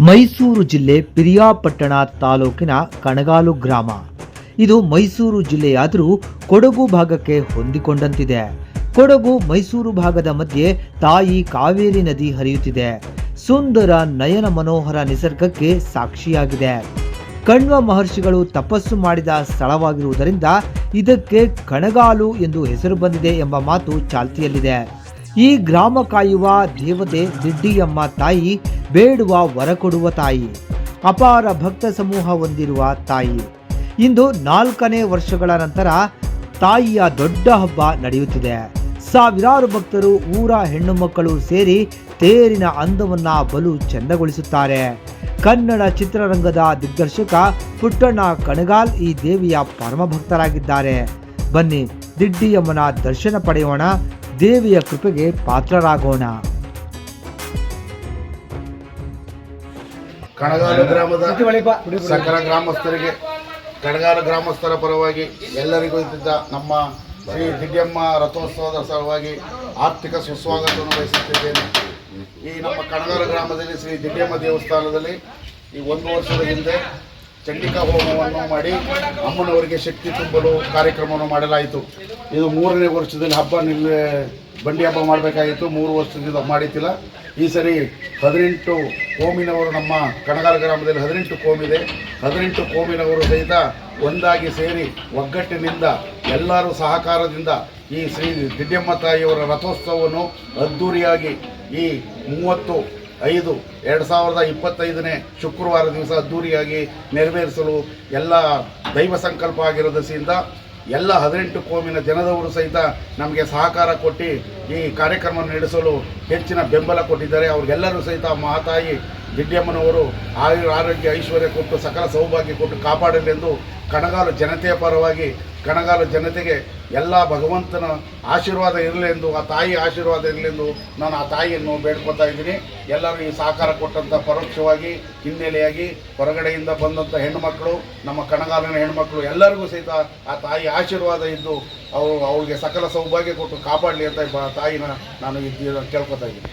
ಮೈಸೂರು ಜಿಲ್ಲೆ ಪಿರಿಯಾಪಟ್ಟಣ ತಾಲೂಕಿನ ಕಣಗಾಲು ಗ್ರಾಮ. ಇದು ಮೈಸೂರು ಜಿಲ್ಲೆಯಾದರೂ ಕೊಡಗು ಭಾಗಕ್ಕೆ ಹೊಂದಿಕೊಂಡಂತಿದೆ. ಕೊಡಗು ಮೈಸೂರು ಭಾಗದ ಮಧ್ಯೆ ತಾಯಿ ಕಾವೇರಿ ನದಿ ಹರಿಯುತ್ತಿದೆ. ಸುಂದರ ನಯನ ಮನೋಹರ ನಿಸರ್ಗಕ್ಕೆ ಸಾಕ್ಷಿಯಾಗಿದೆ. ಕಣ್ವ ಮಹರ್ಷಿಗಳು ತಪಸ್ಸು ಮಾಡಿದ ಸ್ಥಳವಾಗಿರುವುದರಿಂದ ಇದಕ್ಕೆ ಕಣಗಾಲು ಎಂದು ಹೆಸರು ಬಂದಿದೆ ಎಂಬ ಮಾತು ಚಾಲ್ತಿಯಲ್ಲಿದೆ. ಈ ಗ್ರಾಮ ಕಾಯುವ ದೇವತೆ ದಿಡ್ಡಿಯಮ್ಮ ತಾಯಿ ಬೇಡುವ ವರ ಕೊಡುವ ತಾಯಿ, ಅಪಾರ ಭಕ್ತ ಸಮೂಹ ಹೊಂದಿರುವ ತಾಯಿ. ಇಂದು ನಾಲ್ಕನೇ ವರ್ಷಗಳ ನಂತರ ತಾಯಿಯ ದೊಡ್ಡ ಹಬ್ಬ ನಡೆಯುತ್ತಿದೆ. ಸಾವಿರಾರು ಭಕ್ತರು ಊರ ಹೆಣ್ಣು ಮಕ್ಕಳು ಸೇರಿ ತೇರಿನ ಅಂದವನ್ನ ಬಲು ಚಂದಗೊಳಿಸುತ್ತಾರೆ. ಕನ್ನಡ ಚಿತ್ರರಂಗದ ದಿಗ್ದರ್ಶಕ ಪುಟ್ಟಣ್ಣ ಕಣಗಾಲ್ ಈ ದೇವಿಯ ಪರಮ ಭಕ್ತರಾಗಿದ್ದಾರೆ ಬನ್ನಿ ದಿಡ್ಡಿಯಮ್ಮನ ದರ್ಶನ ಪಡೆಯೋಣ, ದೇವಿಯ ಕೃಪೆಗೆ ಪಾತ್ರರಾಗೋಣ. ಕಣಗಾಲು ಗ್ರಾಮದ ಸಕಲ ಗ್ರಾಮಸ್ಥರಿಗೆ ಕಣಗಾಲು ಗ್ರಾಮಸ್ಥರ ಪರವಾಗಿ ಎಲ್ಲರಿಗೂ ಇದ್ದಿದ್ದ ನಮ್ಮ ಶ್ರೀ ದಿಡ್ಯಮ್ಮ ರಥೋತ್ಸವದ ಸಲುವಾಗಿ ಆರ್ಥಿಕ ಸುಸ್ವಾಗತವನ್ನು ಬಯಸುತ್ತಿದ್ದೇನೆ ಈ ನಮ್ಮ ಕಣಗಾಲ ಗ್ರಾಮದಲ್ಲಿ ಶ್ರೀ ದಿಡ್ಯಮ್ಮ ದೇವಸ್ಥಾನದಲ್ಲಿ ಈ ಒಂದು ವರ್ಷದ ಹಿಂದೆ ಚಂಡಿಕಾ ಹೋಮವನ್ನು ಮಾಡಿ ಅಮ್ಮನವರಿಗೆ ಶಕ್ತಿ ತುಂಬಲು ಕಾರ್ಯಕ್ರಮವನ್ನು ಮಾಡಲಾಯಿತು. ಇದು ಮೂರನೇ ವರ್ಷದಲ್ಲಿ ಹಬ್ಬ ನಿಲ್ಲ ಬಂಡಿ ಹಬ್ಬ ಮಾಡಬೇಕಾಗಿತ್ತು ಮೂರು ವರ್ಷದಿಂದ ಮಾಡಿತ್ತಿಲ್ಲ. ಈ ಸರಿ ಹದಿನೆಂಟು ಕೋಮಿನವರು ನಮ್ಮ ಕಣಗಾಲ ಗ್ರಾಮದಲ್ಲಿ ಹದಿನೆಂಟು ಕೋಮಿದೆ. ಹದಿನೆಂಟು ಕೋಮಿನವರು ಸಹಿತ ಒಂದಾಗಿ ಸೇರಿ ಒಗ್ಗಟ್ಟಿನಿಂದ ಎಲ್ಲರೂ ಸಹಕಾರದಿಂದ ಈ ಶ್ರೀ ದಿಡ್ಡಮ್ಮ ತಾಯಿಯವರ ರಥೋತ್ಸವವನ್ನು ಅದ್ದೂರಿಯಾಗಿ ಈ ಮೂವತ್ತು ಐದು ಎರಡು ಸಾವಿರದ ಇಪ್ಪತ್ತೈದನೇ ಶುಕ್ರವಾರ ದಿವಸ ಅದ್ದೂರಿಯಾಗಿ ನೆರವೇರಿಸಲು ಎಲ್ಲ ದೈವ ಸಂಕಲ್ಪ ಆಗಿರೋ ದಸೆಯಿಂದ ಎಲ್ಲ ಹದಿನೆಂಟು ಕೋಮಿನ ಜನದವರು ಸಹಿತ ನಮಗೆ ಸಹಕಾರ ಕೊಟ್ಟು ಈ ಕಾರ್ಯಕ್ರಮ ನಡೆಸಲು ಹೆಚ್ಚಿನ ಬೆಂಬಲ ಕೊಟ್ಟಿದ್ದಾರೆ. ಅವ್ರಿಗೆಲ್ಲರೂ ಸಹಿತ ಮಹಾತಾಯಿ ದಿಡ್ಯಮ್ಮನವರು ಆಯುರ್ ಆರೋಗ್ಯ ಐಶ್ವರ್ಯ ಕೊಟ್ಟು, ಸಕಲ ಸೌಭಾಗ್ಯ ಕೊಟ್ಟು ಕಾಪಾಡಲೆಂದು ಕಣಗಾಲು ಜನತೆಯ ಪರವಾಗಿ ಕಣಗಾಲು ಜನತೆಗೆ ಎಲ್ಲ ಭಗವಂತನ ಆಶೀರ್ವಾದ ಇರಲೆಂದು ಆ ತಾಯಿ ಆಶೀರ್ವಾದ ಇರಲೆಂದು ನಾನು ಆ ತಾಯಿಯನ್ನು ಬೇಡ್ಕೊತಾ ಇದ್ದೀನಿ. ಎಲ್ಲರೂ ಈ ಸಹಕಾರ ಕೊಟ್ಟಂಥ ಪರೋಕ್ಷವಾಗಿ, ಹಿನ್ನೆಲೆಯಾಗಿ, ಹೊರಗಡೆಯಿಂದ ಬಂದಂಥ ಹೆಣ್ಣುಮಕ್ಕಳು ನಮ್ಮ ಕಣಗಾಲಿನ ಹೆಣ್ಮಕ್ಳು ಎಲ್ಲರಿಗೂ ಸಹಿತ ಆ ತಾಯಿ ಆಶೀರ್ವಾದ ಇದ್ದು, ಅವರು ಅವರಿಗೆ ಸಕಲ ಸೌಭಾಗ್ಯ ಕೊಟ್ಟು ಕಾಪಾಡಲಿ ಅಂತ ತಾಯಿನ ನಾನು ಕೇಳ್ಕೊತಾ ಇದ್ದೀನಿ.